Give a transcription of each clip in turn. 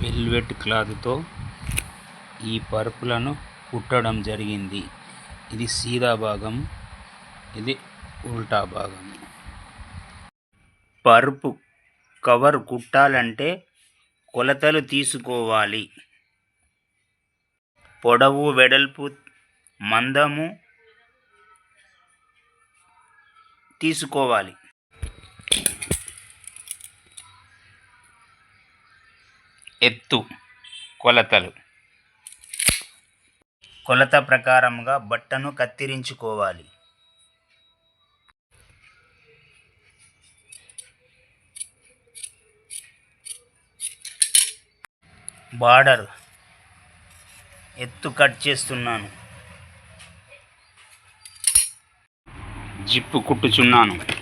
Velvet క్లాత్తో ఈ పరుపులను కుట్టడం జరిగింది. ఇది సీదా భాగం ఇది ఉల్టా భాగం. పరుపు కవర్ కుట్టాలంటే కొలతలు తీసుకోవాలి. పొడవు వెడల్పు మందము తీసుకోవాలి. ఎత్తు కొలతలు. కొలత ప్రకారంగా బట్టను కత్తిరించుకోవాలి. బార్డర్ ఎత్తు కట్ చేస్తున్నాను. జిప్పు కుట్టుచున్నాను.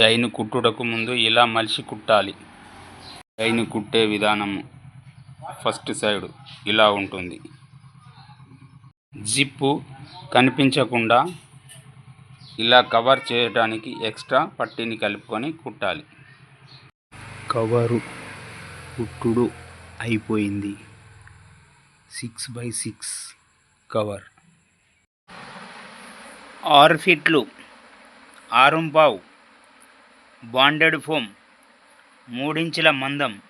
చైన్ కుట్టుటకు ముందు ఇలా మలిచి కుట్టాలి. చైన్ కుట్టే విధానము ఫస్ట్ సైడ్ ఇలా ఉంటుంది. జిప్పు కనిపించకుండా ఇలా కవర్ చేయడానికి ఎక్స్ట్రా పట్టీని కలుపుకొని కుట్టాలి. కవరు కుట్టుడు అయిపోయింది. Six by six cover. ఆరు ఫీట్లు ఆరుంపావు బాండెడ్ ఫోమ్ మూడించుల మందం.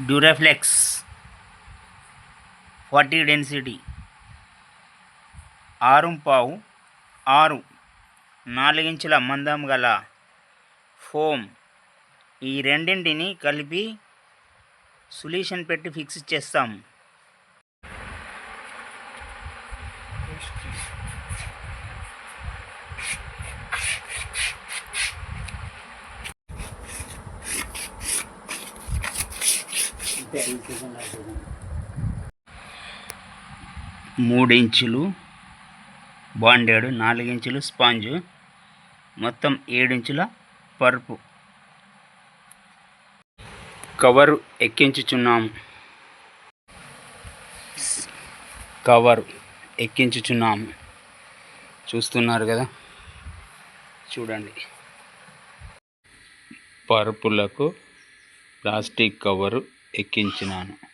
డ్యూరాఫ్లెక్స్ ఫార్టీ డెన్సిటీ. ఆరుంపావు ఆరు నాలుగించుల మందం గల ఫోమ్. ఈ రెండింటిని కలిపి సొల్యూషన్ పెట్టి ఫిక్స్ చేస్తాం. మూడు ఇంచులు బాండెడ్ నాలుగించులు స్పాంజు మొత్తం ఏడించుల పరుపు. కవరు ఎక్కించుచున్నాము. కవరు ఎక్కించుచున్నాము. చూస్తున్నారు కదా? చూడండి. పరుపులకు ప్లాస్టిక్ కవరు ఎక్కించినాను.